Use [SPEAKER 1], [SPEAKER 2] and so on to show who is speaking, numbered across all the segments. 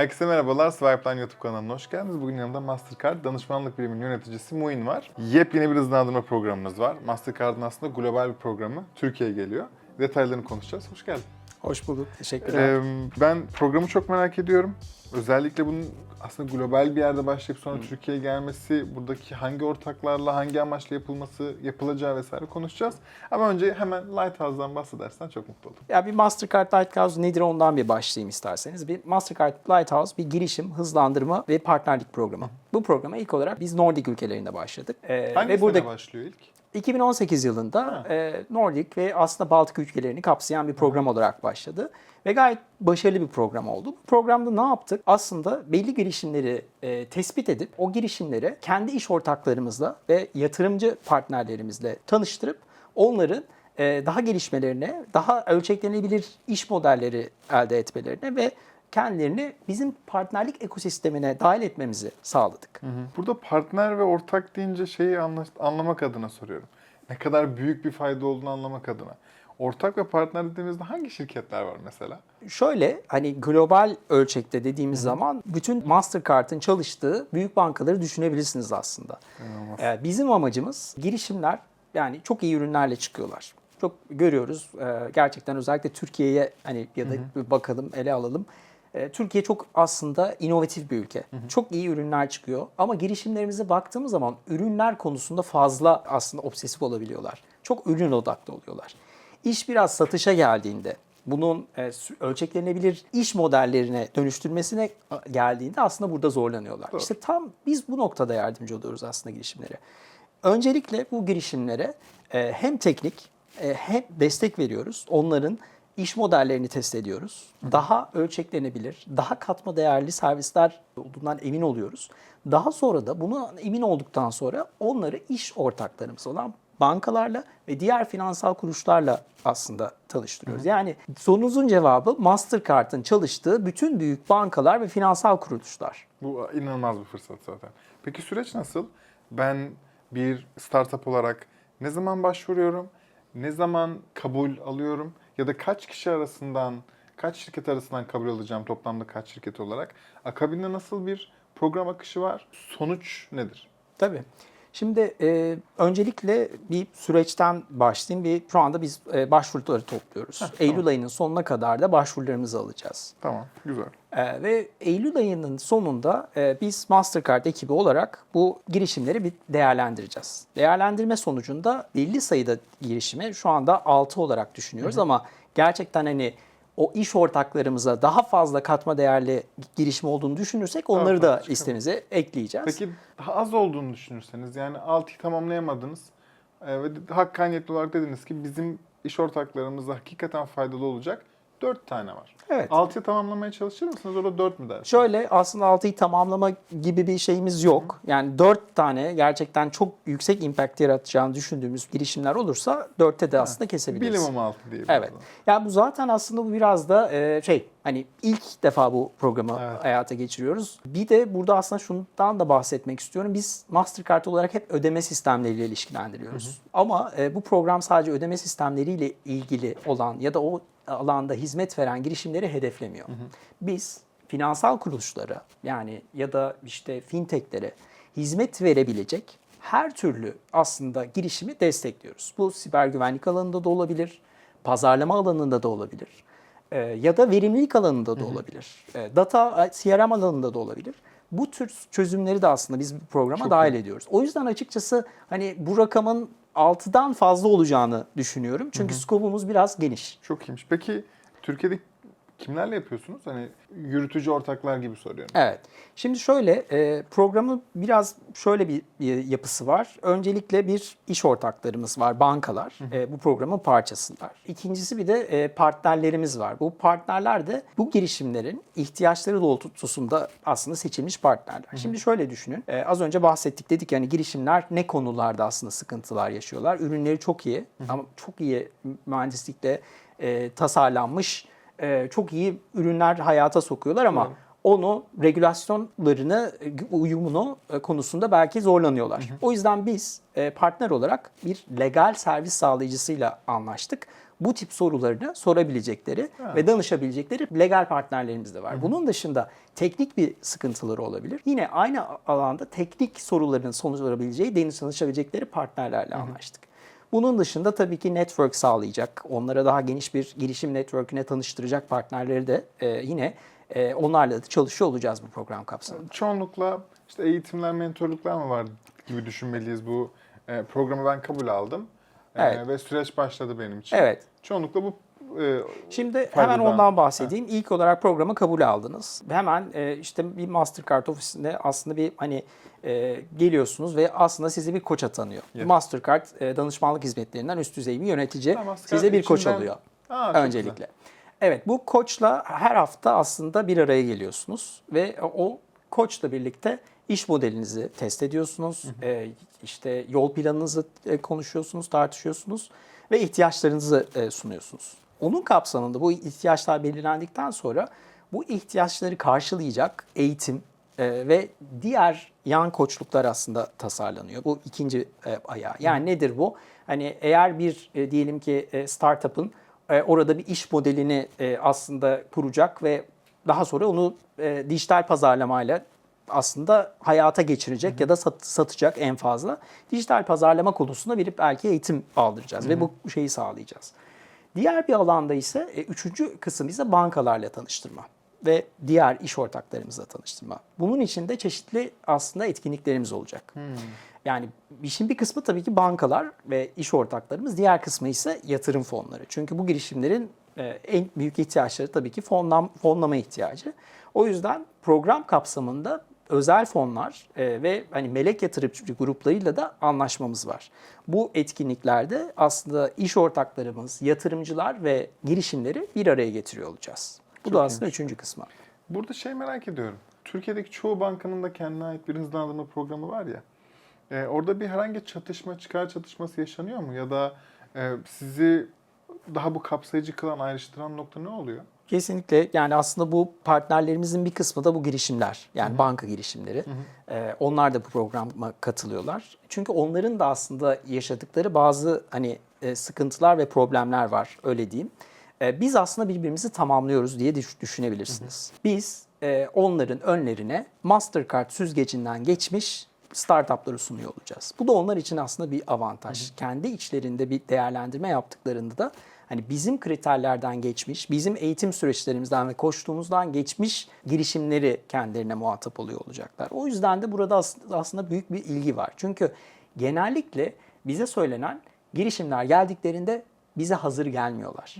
[SPEAKER 1] Herkese merhabalar. Swipeline YouTube kanalına hoş geldiniz. Bugün yanımda Mastercard danışmanlık biriminin yöneticisi Muin var. Yepyeni bir hızlandırma programımız var. Mastercard'ın aslında global bir programı Türkiye'ye geliyor. Detaylarını konuşacağız. Hoş geldin.
[SPEAKER 2] Hoş bulduk. Teşekkürler.
[SPEAKER 1] Ee, ben programı çok merak ediyorum. Özellikle bunun aslında global bir yerde başlayıp sonra Türkiye'ye gelmesi, buradaki hangi ortaklarla, hangi amaçla yapılması, yapılacağı vesaire konuşacağız. Ama önce hemen Lighthouse'dan bahsedersen çok mutlu olurum.
[SPEAKER 2] ya bir Mastercard Lighthouse nedir ondan bir başlayayım isterseniz. Bir Mastercard Lighthouse bir girişim, hızlandırma ve partnerlik programı. Bu programa ilk olarak biz Nordik ülkelerinde başladık. Ee,
[SPEAKER 1] Hangi
[SPEAKER 2] ve burada
[SPEAKER 1] başlıyor ilk?
[SPEAKER 2] 2018 yılında e, Nordik ve aslında Baltık ülkelerini kapsayan bir program olarak başladı. Ve gayet başarılı bir program oldu. Bu programda ne yaptık? Aslında belli girişimleri e, tespit edip o girişimleri kendi iş ortaklarımızla ve yatırımcı partnerlerimizle tanıştırıp onların e, daha gelişmelerine, daha ölçeklenebilir iş modelleri elde etmelerine ve kendilerini bizim partnerlik ekosistemine dahil etmemizi sağladık.
[SPEAKER 1] Burada partner ve ortak deyince şeyi anla- anlamak adına soruyorum. Ne kadar büyük bir fayda olduğunu anlamak adına. Ortak ve partner dediğimizde hangi şirketler var mesela?
[SPEAKER 2] Şöyle hani global ölçekte dediğimiz zaman bütün Mastercard'ın çalıştığı büyük bankaları düşünebilirsiniz aslında. Ee, bizim amacımız girişimler yani çok iyi ürünlerle çıkıyorlar. Çok görüyoruz Ee, gerçekten özellikle Türkiye'ye hani ya da bakalım ele alalım. Ee, Türkiye çok aslında inovatif bir ülke. Çok iyi ürünler çıkıyor ama girişimlerimize baktığımız zaman ürünler konusunda fazla aslında obsesif olabiliyorlar. Çok ürün odaklı oluyorlar. İş biraz satışa geldiğinde bunun e, ölçeklenebilir iş modellerine dönüştürmesine geldiğinde aslında burada zorlanıyorlar. İşte tam biz bu noktada yardımcı oluyoruz aslında girişimlere. Öncelikle bu girişimlere e, hem teknik e, hem destek veriyoruz. Onların iş modellerini test ediyoruz. Daha ölçeklenebilir, daha katma değerli servisler olduğundan emin oluyoruz. Daha sonra da bunu emin olduktan sonra onları iş ortaklarımız olan bankalarla ve diğer finansal kuruluşlarla aslında tanıştırıyoruz. Yani sorunuzun cevabı Mastercard'ın çalıştığı bütün büyük bankalar ve finansal kuruluşlar.
[SPEAKER 1] Bu inanılmaz bir fırsat zaten. Peki süreç nasıl? Ben bir startup olarak ne zaman başvuruyorum? Ne zaman kabul alıyorum? Ya da kaç kişi arasından, kaç şirket arasından kabul alacağım toplamda kaç şirket olarak? Akabinde nasıl bir program akışı var? Sonuç nedir?
[SPEAKER 2] Tabii. Şimdi e, öncelikle bir süreçten başlayayım. Bir, şu anda biz e, başvuruları topluyoruz. Eylül ayının sonuna kadar da başvurularımızı alacağız.
[SPEAKER 1] Tamam, güzel.
[SPEAKER 2] E, ve Eylül ayının sonunda e, biz Mastercard ekibi olarak bu girişimleri bir değerlendireceğiz. Değerlendirme sonucunda belli sayıda girişimi şu anda 6 olarak düşünüyoruz ama gerçekten hani o iş ortaklarımıza daha fazla katma değerli girişim olduğunu düşünürsek onları
[SPEAKER 1] Daha
[SPEAKER 2] da listemize ekleyeceğiz.
[SPEAKER 1] Peki daha az olduğunu düşünürseniz yani 6'yı tamamlayamadınız. E, ve hakkaniyetli olarak dediniz ki bizim iş ortaklarımıza hakikaten faydalı olacak 4 tane var.
[SPEAKER 2] Evet.
[SPEAKER 1] 6'yı tamamlamaya çalışır mısınız? Orada 4 mü dersiniz?
[SPEAKER 2] Şöyle aslında 6'yı tamamlama gibi bir şeyimiz yok. Yani 4 tane gerçekten çok yüksek impact yaratacağını düşündüğümüz girişimler olursa 4'te de aslında kesebiliriz.
[SPEAKER 1] Minimum 6 diyelim.
[SPEAKER 2] Evet. Yani bu zaten aslında bu biraz da e, şey hani ilk defa bu programı
[SPEAKER 1] Evet.
[SPEAKER 2] hayata geçiriyoruz. Bir de burada aslında şundan da bahsetmek istiyorum. Biz Mastercard olarak hep ödeme sistemleriyle ilişkilendiriyoruz. Ama e, bu program sadece ödeme sistemleriyle ilgili olan ya da o alanda hizmet veren girişimleri hedeflemiyor. Biz finansal kuruluşlara yani ya da işte fintechlere hizmet verebilecek her türlü aslında girişimi destekliyoruz. Bu siber güvenlik alanında da olabilir, pazarlama alanında da olabilir e, ya da verimlilik alanında da olabilir. E, data e, CRM alanında da olabilir. Bu tür çözümleri de aslında biz bu programa dahil ediyoruz. O yüzden açıkçası hani bu rakamın 6'dan fazla olacağını düşünüyorum. Çünkü skopumuz biraz geniş.
[SPEAKER 1] Çok iyiymiş. Peki Türkiye'de kimlerle yapıyorsunuz? Hani yürütücü ortaklar gibi soruyorum.
[SPEAKER 2] Evet. Şimdi şöyle e, programın biraz şöyle bir, bir yapısı var. Öncelikle bir iş ortaklarımız var, bankalar. E, bu programın parçasılar. İkincisi bir de e, partnerlerimiz var. Bu partnerler de bu girişimlerin ihtiyaçları doğrultusunda aslında seçilmiş partnerler. Şimdi şöyle düşünün. E, az önce bahsettik dedik yani girişimler ne konularda aslında sıkıntılar yaşıyorlar. Ürünleri çok iyi ama çok iyi mühendislikle e, tasarlanmış e, çok iyi ürünler hayata sokuyorlar ama onu regülasyonlarını uyumunu e, konusunda belki zorlanıyorlar. O yüzden biz e, partner olarak bir legal servis sağlayıcısıyla anlaştık. Bu tip sorularını sorabilecekleri ve danışabilecekleri legal partnerlerimiz de var. Bunun dışında teknik bir sıkıntıları olabilir. Yine aynı alanda teknik soruların sonuçlanabileceği, danışabilecekleri partnerlerle anlaştık. Bunun dışında tabii ki network sağlayacak, onlara daha geniş bir girişim network'üne tanıştıracak partnerleri de e, yine e, onlarla da çalışıyor olacağız bu program kapsamında.
[SPEAKER 1] Çoğunlukla işte eğitimler, mentorluklar mı var gibi düşünmeliyiz bu e, programı ben kabul aldım. E,
[SPEAKER 2] Evet.
[SPEAKER 1] ve süreç başladı benim için.
[SPEAKER 2] Evet.
[SPEAKER 1] Çoğunlukla bu e,
[SPEAKER 2] Şimdi hemen ondan bahsedeyim. İlk olarak programı kabul aldınız. Hemen e, işte bir Mastercard ofisinde aslında bir hani e, geliyorsunuz ve aslında sizi bir koç atanıyor.
[SPEAKER 1] Evet.
[SPEAKER 2] Mastercard e, danışmanlık hizmetlerinden üst düzey bir yönetici
[SPEAKER 1] Ha,
[SPEAKER 2] size bir koç
[SPEAKER 1] içinden-
[SPEAKER 2] alıyor.
[SPEAKER 1] Aa,
[SPEAKER 2] öncelikle.
[SPEAKER 1] güzel.
[SPEAKER 2] Evet bu koçla her hafta aslında bir araya geliyorsunuz ve o koçla birlikte iş modelinizi test ediyorsunuz. Ee, işte yol planınızı konuşuyorsunuz, tartışıyorsunuz ve ihtiyaçlarınızı e, sunuyorsunuz. Onun kapsamında bu ihtiyaçlar belirlendikten sonra bu ihtiyaçları karşılayacak eğitim e, ve diğer yan koçluklar aslında tasarlanıyor. Bu ikinci e, ayağı. Yani nedir bu? Hani eğer bir e, diyelim ki e, startup'ın e, orada bir iş modelini aslında kuracak ve daha sonra onu e, dijital pazarlamayla aslında hayata geçirecek ya da sat- satacak en fazla. Dijital pazarlama konusunda bir belki eğitim aldıracağız ve bu şeyi sağlayacağız. Diğer bir alanda ise e, üçüncü kısım ise bankalarla tanıştırma ve diğer iş ortaklarımızla tanıştırma. Bunun için de çeşitli aslında etkinliklerimiz olacak. Yani işin bir kısmı tabii ki bankalar ve iş ortaklarımız, diğer kısmı ise yatırım fonları. Çünkü bu girişimlerin e, en büyük ihtiyaçları tabii ki fonlam, fonlama ihtiyacı. O yüzden program kapsamında özel fonlar e, ve hani melek yatırımcı gruplarıyla da anlaşmamız var. Bu etkinliklerde aslında iş ortaklarımız, yatırımcılar ve girişimleri bir araya getiriyor olacağız. Bu
[SPEAKER 1] Çok
[SPEAKER 2] da aslında üçüncü kısmı.
[SPEAKER 1] Burada şey merak ediyorum. Türkiye'deki çoğu bankanın da kendine ait bir hızlandırma programı var ya. E, orada bir herhangi çatışma, çıkar çatışması yaşanıyor mu? Ya da e, sizi daha bu kapsayıcı kılan, ayrıştıran nokta ne oluyor?
[SPEAKER 2] Kesinlikle yani aslında bu partnerlerimizin bir kısmı da bu girişimler yani banka girişimleri. Ee, onlar da bu programa katılıyorlar. Çünkü onların da aslında yaşadıkları bazı hani e, sıkıntılar ve problemler var öyle diyeyim. Ee, biz aslında birbirimizi tamamlıyoruz diye düş- düşünebilirsiniz. Biz e, onların önlerine Mastercard süzgecinden geçmiş startupları sunuyor olacağız. Bu da onlar için aslında bir avantaj. Kendi içlerinde bir değerlendirme yaptıklarında da hani bizim kriterlerden geçmiş, bizim eğitim süreçlerimizden ve koştuğumuzdan geçmiş girişimleri kendilerine muhatap oluyor olacaklar. O yüzden de burada as- aslında büyük bir ilgi var. Çünkü genellikle bize söylenen girişimler geldiklerinde bize hazır gelmiyorlar.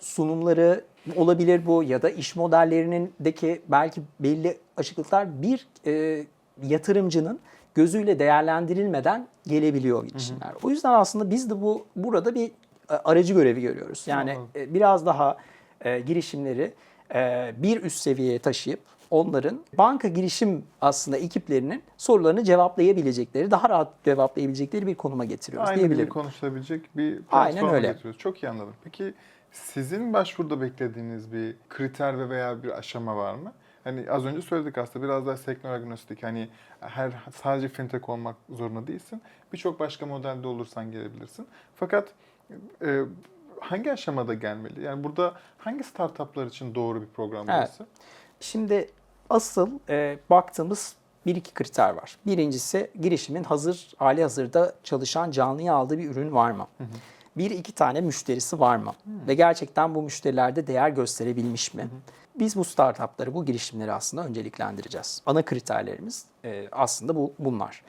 [SPEAKER 2] Sunumları olabilir bu ya da iş modellerindeki belki belli açıklıklar bir e, yatırımcının gözüyle değerlendirilmeden gelebiliyor girişimler. O yüzden aslında biz de bu burada bir aracı görevi görüyoruz. Yani e, biraz daha e, girişimleri e, bir üst seviyeye taşıyıp onların banka girişim aslında ekiplerinin sorularını cevaplayabilecekleri, daha rahat cevaplayabilecekleri bir konuma getiriyoruz
[SPEAKER 1] Aynı
[SPEAKER 2] diyebilirim.
[SPEAKER 1] konuşulabilecek bir
[SPEAKER 2] Aynen
[SPEAKER 1] platforma
[SPEAKER 2] öyle.
[SPEAKER 1] getiriyoruz. Çok iyi anladım. Peki sizin başvuruda beklediğiniz bir kriter ve veya bir aşama var mı? Hani az önce söyledik aslında biraz daha sektör agnostik. Hani her sadece fintech olmak zorunda değilsin. Birçok başka modelde olursan gelebilirsin. Fakat e, hangi aşamada gelmeli? Yani burada hangi startuplar için doğru bir program
[SPEAKER 2] Evet.
[SPEAKER 1] burası?
[SPEAKER 2] Şimdi asıl e, baktığımız bir iki kriter var. Birincisi girişimin hazır hali hazırda çalışan canlıya aldığı bir ürün var mı? Bir iki tane müşterisi var mı? Ve gerçekten bu müşterilerde değer gösterebilmiş mi? Biz bu startupları, bu girişimleri aslında önceliklendireceğiz. Ana kriterlerimiz e, aslında bu bunlar.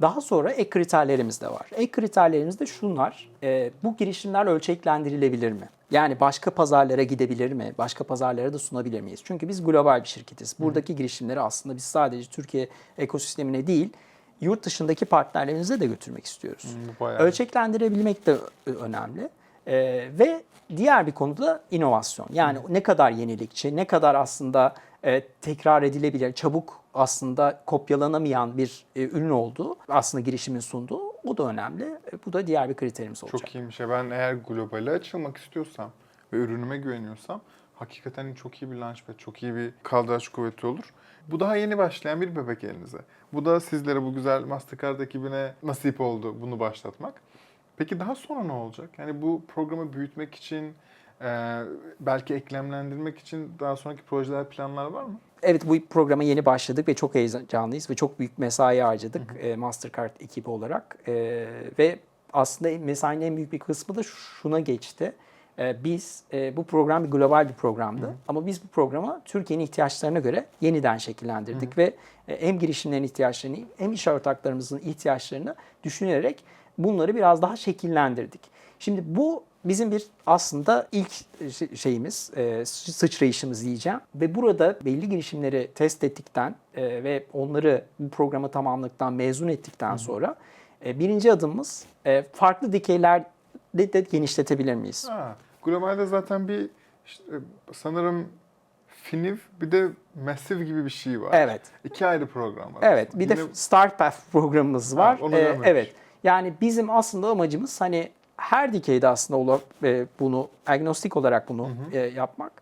[SPEAKER 2] Daha sonra ek kriterlerimiz de var. Ek kriterlerimiz de şunlar. e, bu girişimler ölçeklendirilebilir mi? Yani başka pazarlara gidebilir mi? Başka pazarlara da sunabilir miyiz? Çünkü biz global bir şirketiz. Buradaki girişimleri aslında biz sadece Türkiye ekosistemine değil, yurt dışındaki partnerlerimize de götürmek istiyoruz.
[SPEAKER 1] Bayağı
[SPEAKER 2] Ölçeklendirebilmek de önemli. Ee, ve diğer bir konuda inovasyon. Yani ne kadar yenilikçi, ne kadar aslında e, tekrar edilebilir, çabuk aslında kopyalanamayan bir e, ürün olduğu, aslında girişimin sunduğu o da önemli. E, bu da diğer bir kriterimiz olacak.
[SPEAKER 1] Çok iyiymiş. Ben eğer globale açılmak istiyorsam ve ürünüme güveniyorsam hakikaten çok iyi bir launchpad, çok iyi bir kaldıraç kuvveti olur. Bu daha yeni başlayan bir bebek elinize. Bu da sizlere bu güzel Mastercard ekibine nasip oldu bunu başlatmak. Peki daha sonra ne olacak? Yani bu programı büyütmek için, e, belki eklemlendirmek için daha sonraki projeler, planlar var mı?
[SPEAKER 2] Evet bu programa yeni başladık ve çok heyecanlıyız ve çok büyük mesai harcadık e, Mastercard ekibi olarak. E, ve aslında mesainin en büyük bir kısmı da şuna geçti. E, biz e, bu program bir global bir programdı ama biz bu programı Türkiye'nin ihtiyaçlarına göre yeniden şekillendirdik ve e, hem girişimlerin ihtiyaçlarını hem iş ortaklarımızın ihtiyaçlarını düşünerek bunları biraz daha şekillendirdik. Şimdi bu bizim bir aslında ilk şey- şeyimiz, e, sı- sıçrayışımız diyeceğim. Ve burada belli girişimleri test ettikten e, ve onları bu programı tamamladıktan, mezun ettikten sonra e, birinci adımımız e, farklı dikeylerde de genişletebilir miyiz?
[SPEAKER 1] Ha, globalde zaten bir işte, sanırım Finiv bir de Massive gibi bir şey var.
[SPEAKER 2] Evet.
[SPEAKER 1] İki ayrı program var.
[SPEAKER 2] Evet, bir de
[SPEAKER 1] Yine-
[SPEAKER 2] Start Path programımız
[SPEAKER 1] Ha,
[SPEAKER 2] var.
[SPEAKER 1] onu
[SPEAKER 2] Ee, evet. Yani bizim aslında amacımız hani her dikeyde aslında e, bunu agnostik olarak bunu e, yapmak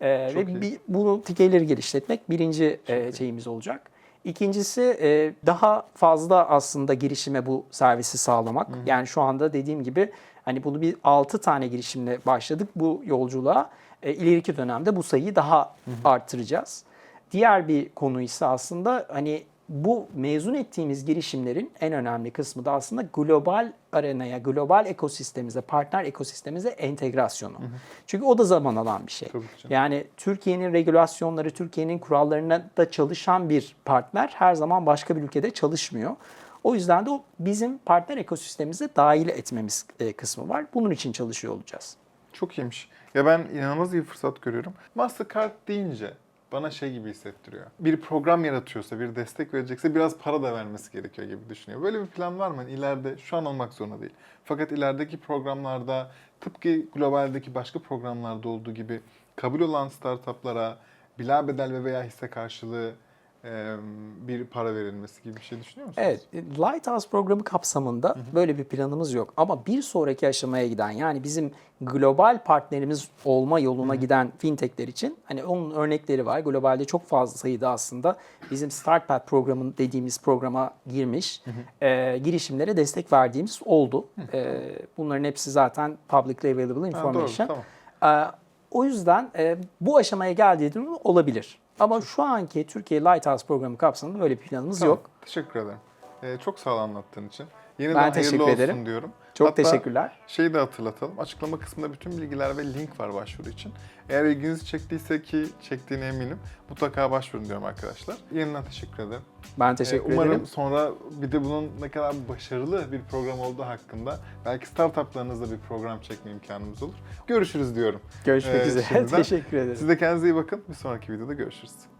[SPEAKER 2] E,
[SPEAKER 1] Çok
[SPEAKER 2] ve bir, bunu dikeyleri geliştirmek birinci e, şeyimiz olacak. İkincisi e, daha fazla aslında girişime bu servisi sağlamak. Yani şu anda dediğim gibi hani bunu bir 6 tane girişimle başladık bu yolculuğa. E, ileriki dönemde bu sayıyı daha arttıracağız. Diğer bir konu ise aslında hani bu mezun ettiğimiz girişimlerin en önemli kısmı da aslında global arenaya, global ekosistemize, partner ekosistemize entegrasyonu. Çünkü o da zaman alan bir şey. Yani Türkiye'nin regülasyonları, Türkiye'nin kurallarına da çalışan bir partner her zaman başka bir ülkede çalışmıyor. O yüzden de o bizim partner ekosistemimize dahil etmemiz e, kısmı var. Bunun için çalışıyor olacağız.
[SPEAKER 1] Çok iyiymiş. Ya ben inanılmaz iyi bir fırsat görüyorum. Mastercard deyince bana şey gibi hissettiriyor. Bir program yaratıyorsa, bir destek verecekse biraz para da vermesi gerekiyor gibi düşünüyor. Böyle bir plan var mı? Yani şu an olmak zorunda değil. Fakat ilerideki programlarda tıpkı globaldeki başka programlarda olduğu gibi kabul olan startuplara bila bedel ve veya hisse karşılığı bir para verilmesi gibi bir şey düşünüyor musunuz?
[SPEAKER 2] Evet, e, Lighthouse programı kapsamında böyle bir planımız yok. Ama bir sonraki aşamaya giden yani bizim global partnerimiz olma yoluna giden fintechler için hani onun örnekleri var. Globalde çok fazla sayıda aslında bizim StartPath programın dediğimiz programa girmiş e, girişimlere destek verdiğimiz oldu. E, bunların hepsi zaten publicly available
[SPEAKER 1] Ha, doğru,
[SPEAKER 2] information.
[SPEAKER 1] tamam.
[SPEAKER 2] Ee, o yüzden e, bu aşamaya geldiğinde olabilir. Ama şu anki Türkiye Lighthouse programı kapsamında böyle bir planımız
[SPEAKER 1] Tamam,
[SPEAKER 2] yok.
[SPEAKER 1] Teşekkür ederim. Ee, çok sağ ol anlattığın için. Yeniden
[SPEAKER 2] Ben
[SPEAKER 1] hayırlı
[SPEAKER 2] teşekkür
[SPEAKER 1] olsun
[SPEAKER 2] ederim.
[SPEAKER 1] diyorum.
[SPEAKER 2] Çok
[SPEAKER 1] Hatta
[SPEAKER 2] teşekkürler.
[SPEAKER 1] Şeyi de hatırlatalım. Açıklama kısmında bütün bilgiler ve link var başvuru için. Eğer ilginizi çektiyse ki çektiğine eminim mutlaka başvurun diyorum arkadaşlar. Yeniden teşekkür ederim.
[SPEAKER 2] Ben teşekkür
[SPEAKER 1] Ee, Umarım
[SPEAKER 2] ederim.
[SPEAKER 1] sonra bir de bunun ne kadar başarılı bir program olduğu hakkında belki startuplarınızla bir program çekme imkanımız olur. Görüşürüz diyorum.
[SPEAKER 2] Görüşmek
[SPEAKER 1] Ee,
[SPEAKER 2] üzere.
[SPEAKER 1] şimdiden
[SPEAKER 2] teşekkür ederim.
[SPEAKER 1] Siz de kendinize iyi bakın. Bir sonraki videoda görüşürüz.